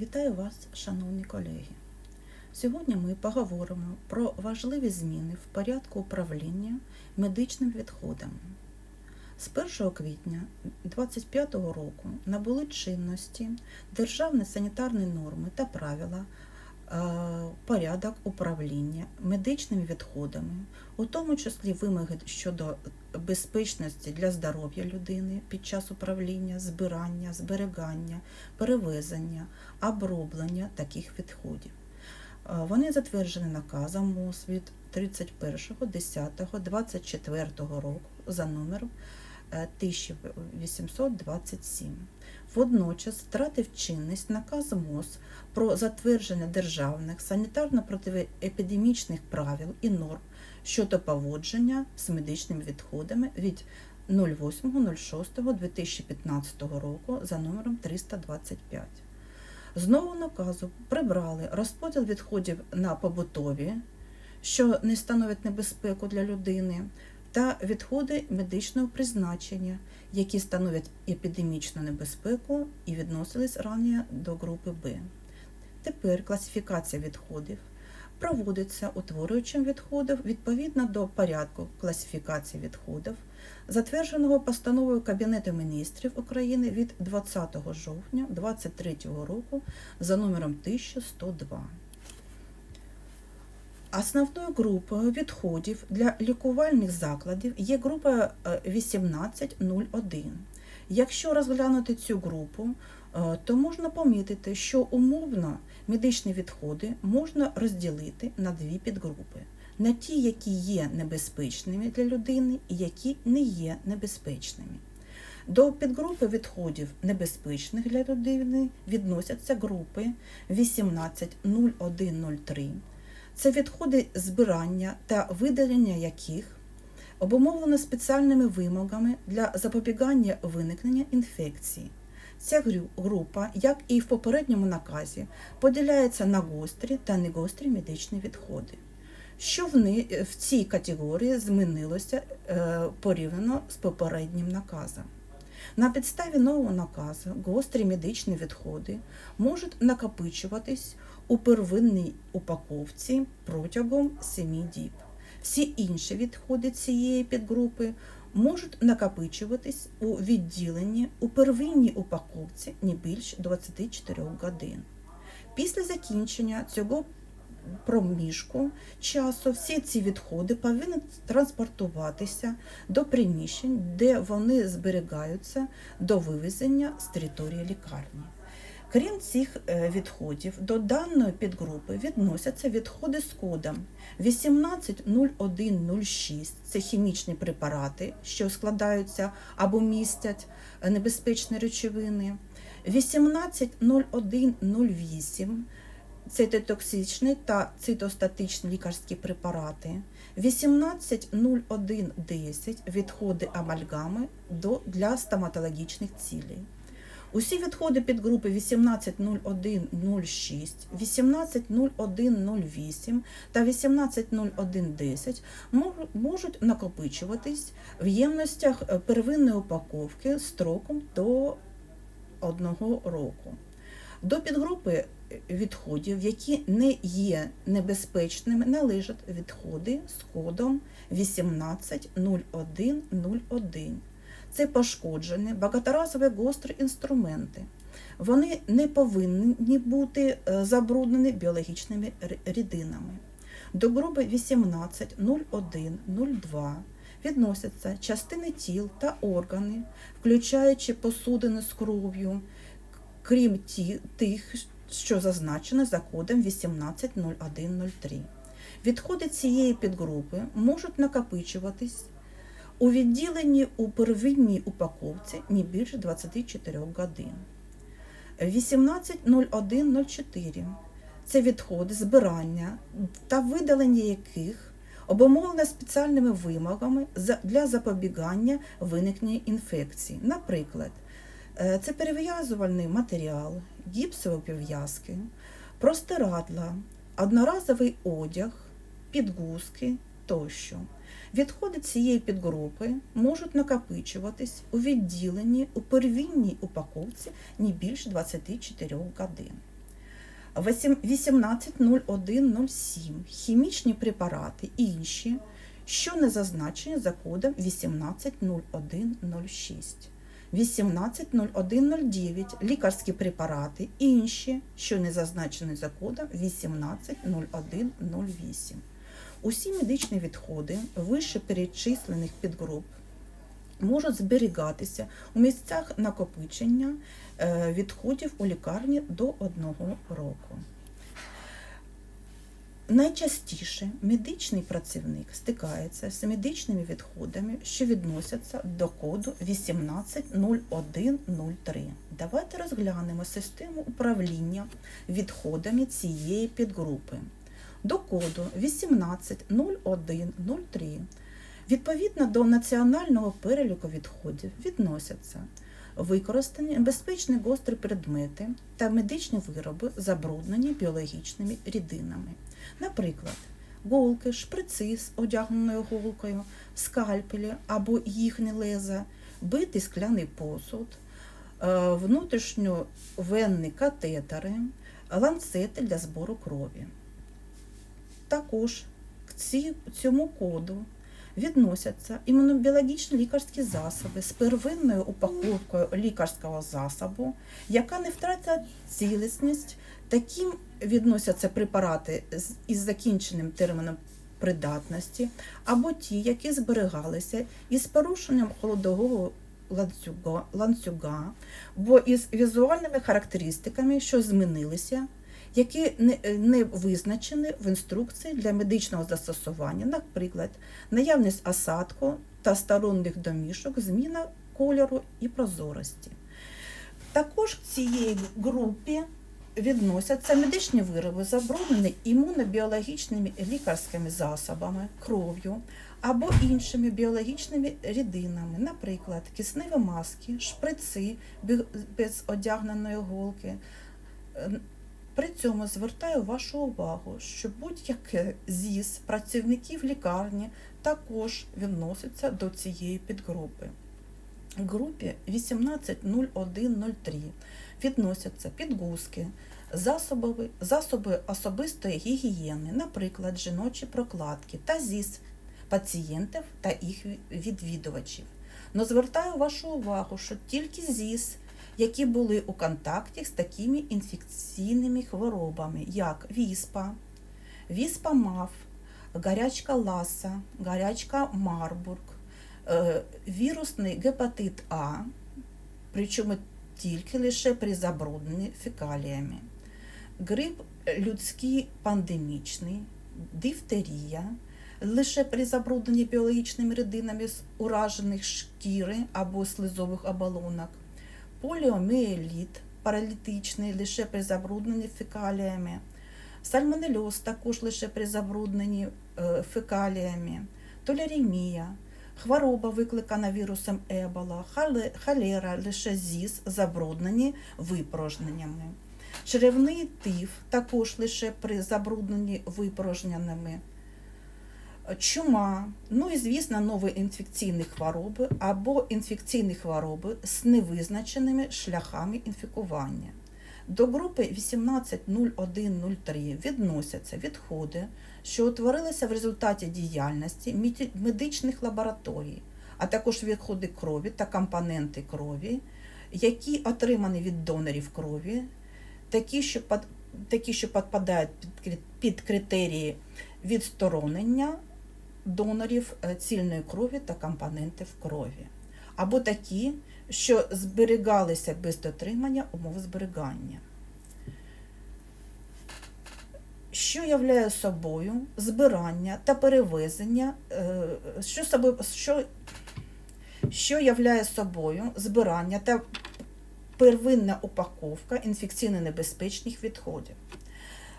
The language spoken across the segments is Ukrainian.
Вітаю вас, шановні колеги. Сьогодні ми поговоримо про важливі зміни в порядку управління медичним відходами. З 1 квітня 2025 року набули чинності державні санітарні норми та правила порядок управління медичними відходами, у тому числі вимоги щодо безпечності для здоров'я людини під час управління, збирання, зберігання, перевезення, оброблення таких відходів. Е, Вони затверджені наказом МОЗ від 31.10.24 року за номером е, 1827. Водночас втратив чинність наказ МОЗ про затвердження державних санітарно-протиепідемічних правил і норм щодо поводження з медичними відходами від 08.06.2015 року за номером 325. З нового наказу прибрали розподіл відходів на побутові, що не становить небезпеку для людини, та відходи медичного призначення, які становлять епідемічну небезпеку і відносились раніше до групи Б. Тепер класифікація відходів проводиться утворюючим відходів відповідно до порядку класифікації відходів, затвердженого постановою Кабінету міністрів України від 20 жовтня 2023 року за номером 1102. Основною групою відходів для лікувальних закладів є група е, 1801. Якщо розглянути цю групу, е, то можна помітити, що умовно медичні відходи можна розділити на дві підгрупи: на ті, які є небезпечними для людини, і які не є небезпечними. До підгрупи відходів небезпечних для людини відносяться групи 180103. Це відходи збирання та видалення яких обумовлено спеціальними вимогами для запобігання виникнення інфекції. Ця група, як і в попередньому наказі, поділяється на гострі та негострі медичні відходи. Що в, цій категорії змінилося е, порівняно з попереднім наказом? На підставі нового наказу гострі медичні відходи можуть накопичуватись у первинній упаковці протягом 7 діб. Всі інші відходи цієї підгрупи можуть накопичуватись у відділенні у первинній упаковці не більш 24 годин. Після закінчення цього проміжку часу всі ці відходи повинні транспортуватися до приміщень, де вони зберігаються до вивезення з території лікарні. Крім цих е, відходів, до даної підгрупи відносяться відходи з кодом. 180106 це хімічні препарати, що складаються або містять е, небезпечні речовини, 180108 це токсичні та цитостатичні лікарські препарати, 180110 відходи амальгами для стоматологічних цілей. Усі відходи підгрупи 180106, 180108 та 180110 можуть накопичуватись в ємностях е, первинної упаковки строком до одного року. До підгрупи відходів, які не є небезпечними, належать відходи з кодом 180101. Це пошкоджені багаторазові гострі інструменти. Вони не повинні бути е, забруднені біологічними рідинами. До групи 180102 відносяться частини тіл та органи, включаючи посудини з кров'ю, крім тих, що зазначено за кодом 180103. Відходи цієї підгрупи можуть накопичуватись у відділенні у первинній упаковці не більше 24 годин. 180104 це відходи збирання та видалення яких обумовлено спеціальними вимогами для запобігання виникнення інфекції. Наприклад, е, це перев'язувальний матеріал, гіпсові пов'язки, простирадла, одноразовий одяг, підгузки тощо. Відходи цієї підгрупи можуть накопичуватись у відділенні у первинній упаковці не більш 24 годин. 18.01.07 хімічні препарати і інші, що не зазначені за кодом 18.01.06. 18.01.09 лікарські препарати і інші, що не зазначені за кодом 18.01.08. Усі медичні відходи вище перечислених підгруп можуть зберігатися у місцях накопичення е, відходів у лікарні до одного року. Найчастіше медичний працівник стикається з медичними відходами, що відносяться до коду 180103. Давайте розглянемо систему управління відходами цієї підгрупи. До коду 180103 відповідно до національного переліку відходів відносяться використані безпечні гострі предмети та медичні вироби, забруднені біологічними рідинами. Наприклад, голки, шприци з одягненою голкою, скальпелі або їхні леза, битий скляний посуд, е, внутрішньовенні катетери, ланцети для збору крові. Також к цьому коду відносяться імунобіологічні лікарські засоби з первинною упаковкою лікарського засобу, яка не втратила цілісність. Таким відносяться препарати із закінченим терміном придатності, або ті, які зберігалися із порушенням холодового ланцюга, ланцюга, бо із візуальними характеристиками, що змінилися, які не, не визначені в інструкції для медичного застосування, наприклад, наявність осадку та сторонніх домішок, зміна кольору і прозорості. Також в цієї групі відносяться медичні вироби, забруднені імунобіологічними лікарськими засобами, кров'ю або іншими біологічними рідинами, наприклад, кисневі маски, шприци без одягненої голки. При цьому звертаю вашу увагу, що будь-яке ЗІС працівників лікарні також відноситься до цієї підгрупи. В групі 180103 відносяться підгузки, засоби, засоби особистої гігієни, наприклад, жіночі прокладки та ЗІС пацієнтів та їх відвідувачів. Но звертаю вашу увагу, що тільки ЗІС, які були у контакті з такими інфекційними хворобами, як віспа, віспа МАФ, гарячка Ласа, гарячка Марбург, е, вірусний гепатит А, причому тільки лише при забрудненні фекаліями, грип людський пандемічний, дифтерія, лише при забрудненні біологічними рідинами з уражених шкіри або слизових оболонок, поліоміеліт паралітичний лише при забрудненні фекаліями, сальмонельоз також лише при забрудненні е, фекаліями, толеремія, хвороба, викликана вірусом Ебола, хале- холера, лише ЗІС, забруднені випорожненнями. Черевний тиф також лише при забрудненні випорожненнями. Чума, ну і звісно, нові інфекційні хвороби або інфекційні хвороби з невизначеними шляхами інфікування. До групи 180103 відносяться відходи, що утворилися в результаті діяльності медичних лабораторій, а також відходи крові та компоненти крові, які отримані від донорів крові, такі, що, під, такі, що підпадають під, під критерії відсторонення донорів е, цільної крові та компонентів крові, або такі, що зберігалися без дотримання умов зберігання. Що являє собою збирання та перевезення, е, що, собою, що, що являє собою збирання та первинна упаковка інфекційно небезпечних відходів.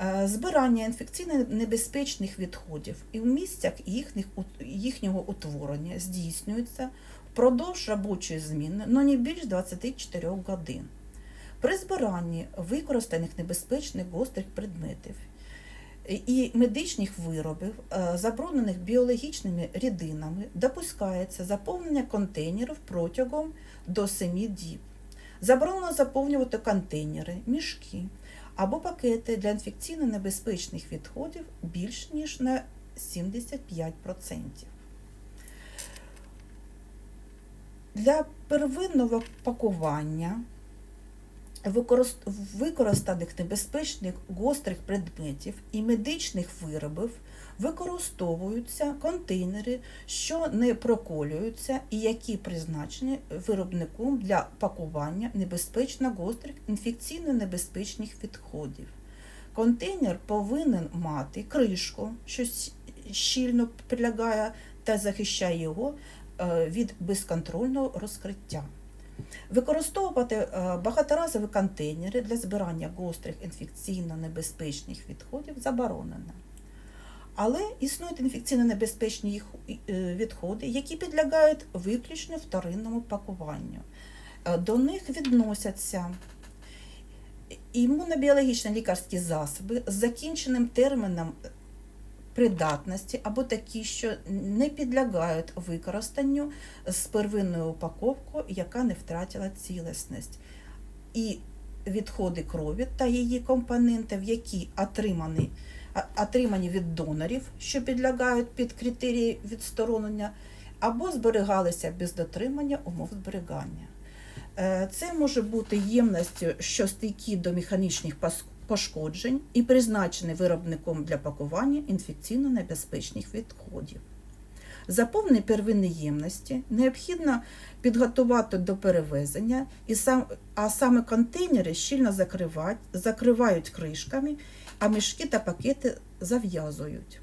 Е, Збирання інфекційно небезпечних відходів і в місцях їхніх, їхнього утворення здійснюється впродовж робочої зміни, але не більш 24 годин. При збиранні використаних небезпечних гострих предметів і медичних виробів, е, забруднених біологічними рідинами, допускається заповнення контейнерів протягом до 7 діб. Заборонено заповнювати контейнери, мішки або пакети для інфекційно небезпечних відходів більш ніж на 75%. Для первинного пакування використаних небезпечних гострих предметів і медичних виробів використовуються контейнери, що не проколюються і які призначені виробником для пакування небезпечно гострих інфекційно небезпечних відходів. Контейнер повинен мати кришку, що щільно прилягає та захищає його е, від безконтрольного розкриття. Використовувати е, багаторазові контейнери для збирання гострих інфекційно небезпечних відходів заборонено. Але існують інфекційно небезпечні е, відходи, які підлягають виключно вторинному пакуванню. Е, До них відносяться імунобіологічні лікарські засоби з закінченим терміном придатності або такі, що не підлягають використанню з первинною упаковкою, яка не втратила цілісність. І відходи крові та її компонентів, які отримані, отримані від донорів, що підлягають під критерії відсторонення, або зберігалися без дотримання умов зберігання. Е, Це може бути ємністю, що стійкі до механічних пошкоджень і призначені виробником для пакування інфекційно небезпечних відходів. Заповнені первинні ємності необхідно підготувати до перевезення, а саме контейнери щільно закривають кришками, а мішки та пакети зав'язують.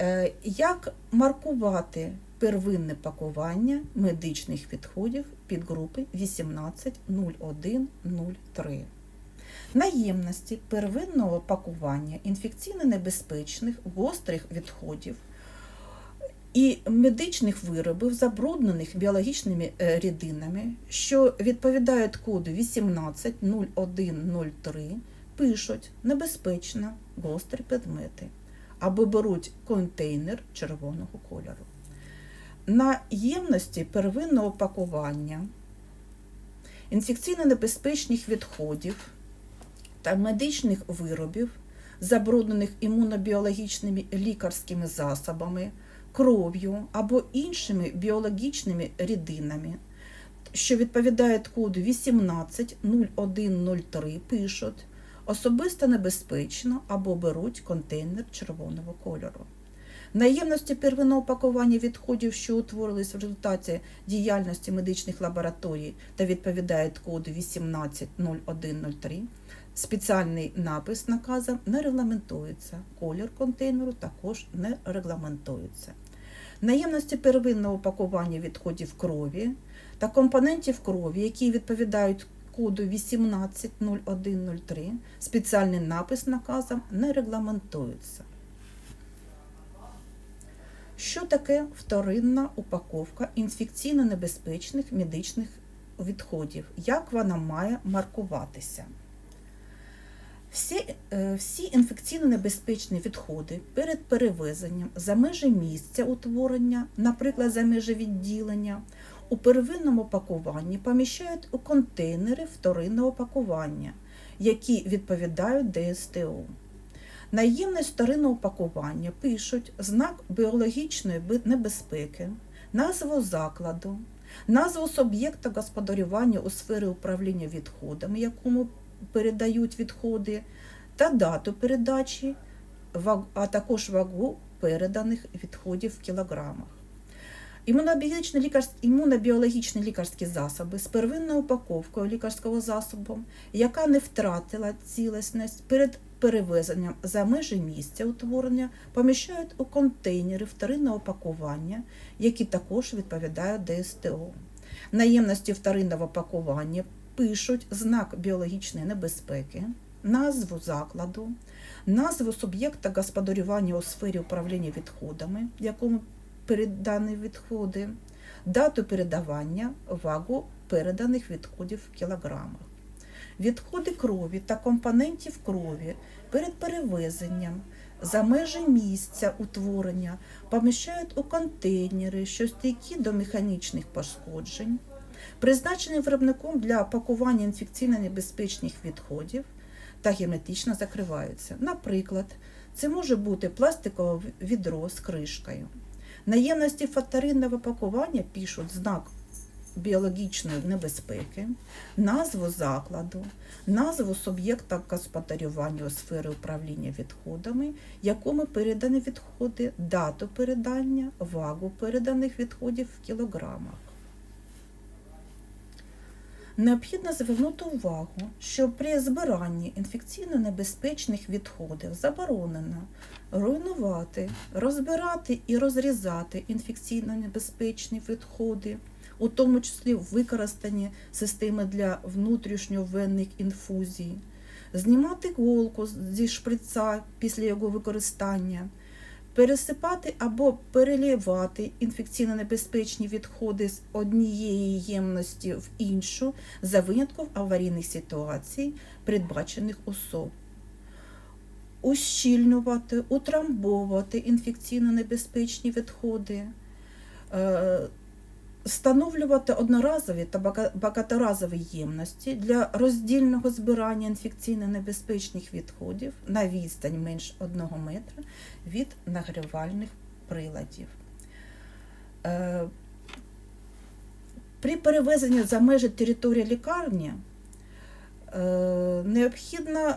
Е, Як маркувати первинне пакування медичних відходів підгрупи 180103? Наємності первинного пакування інфекційно небезпечних гострих відходів і медичних виробів, забруднених біологічними е, рідинами, що відповідають коду 180103, пишуть небезпечно гострі предмети або беруть контейнер червоного кольору. На ємності первинного пакування інфекційно небезпечних відходів та медичних виробів, забруднених імунобіологічними лікарськими засобами, кров'ю або іншими біологічними рідинами, що відповідають коду 180103, пишуть особисто небезпечно або беруть контейнер червоного кольору. Наємності первинного пакування відходів, що утворились в результаті діяльності медичних лабораторій та відповідають коду 180103, спеціальний напис наказом не регламентується. Колір контейнеру також не регламентується. Наємності первинного пакування відходів крові та компонентів крові, які відповідають коду 180103, спеціальний напис наказом не регламентується. Що таке вторинна упаковка інфекційно небезпечних медичних відходів? Як вона має маркуватися? Всі, е, всі інфекційно небезпечні відходи перед перевезенням за межі місця утворення, наприклад, за межі відділення, у первинному пакуванні поміщають у контейнери вторинного пакування, які відповідають ДСТУ. На ємність вторинного пакування пишуть знак біологічної небезпеки, назву закладу, назву суб'єкта господарювання у сфері управління відходами, якому передають відходи, та дату передачі, а також вагу переданих відходів в кілограмах. Імунобіологічні лікарські, імунобіологічні лікарські засоби з первинною упаковкою лікарського засобу, яка не втратила цілісність перед перевезенням за межі місця утворення, поміщають у контейнери вторинного пакування, які також відповідають ДСТО. Наємності вторинного пакування пишуть знак біологічної небезпеки, назву закладу, назву суб'єкта господарювання у сфері управління відходами, якому передані відходи, дату передавання, вагу переданих відходів в кілограмах. Відходи крові та компонентів крові перед перевезенням за межі місця утворення поміщають у контейнери, що стійкі до механічних пошкоджень, призначені виробником для пакування інфекційно небезпечних відходів та герметично закриваються. Наприклад, це може бути пластикове відро з кришкою. Наємності фатаринного пакування пишуть знак біологічної небезпеки, назву закладу, назву суб'єкта господарювання у сфері управління відходами, якому передані відходи, дату передання, вагу переданих відходів в кілограмах. Необхідно звернути увагу, що при збиранні інфекційно небезпечних відходів заборонено руйнувати, розбирати і розрізати інфекційно небезпечні відходи, у тому числі використані системи для внутрішньовенних інфузій, знімати голку зі шприца після його використання, пересипати або перелівати інфекційно небезпечні відходи з однієї ємності в іншу за винятком аварійних ситуацій, передбачених особ. Ущільнювати, утрамбовувати інфекційно небезпечні відходи, е, встановлювати одноразові та багаторазові ємності для роздільного збирання інфекційно небезпечних відходів на відстань менш 1 метра від нагрівальних приладів. Е, При перевезенні за межі території лікарні е, необхідно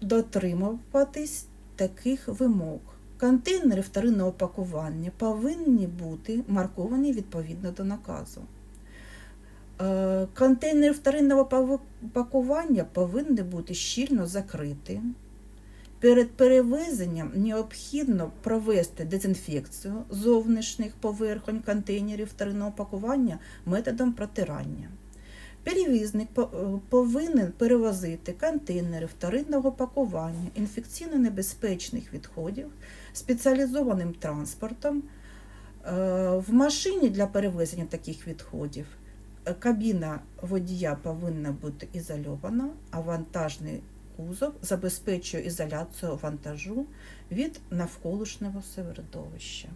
дотримуватись таких вимог. Контейнери вторинного пакування повинні бути марковані відповідно до наказу. Е, Контейнери вторинного пакування повинні бути щільно закриті. Перед перевезенням необхідно провести дезінфекцію зовнішніх поверхонь контейнерів вторинного пакування методом протирання. Перевізник е, повинен перевозити контейнери вторинного пакування інфекційно небезпечних відходів спеціалізованим транспортом. Е, В машині для перевезення таких відходів е, кабіна водія повинна бути ізольована, а вантажний кузов забезпечує ізоляцію вантажу від навколишнього середовища.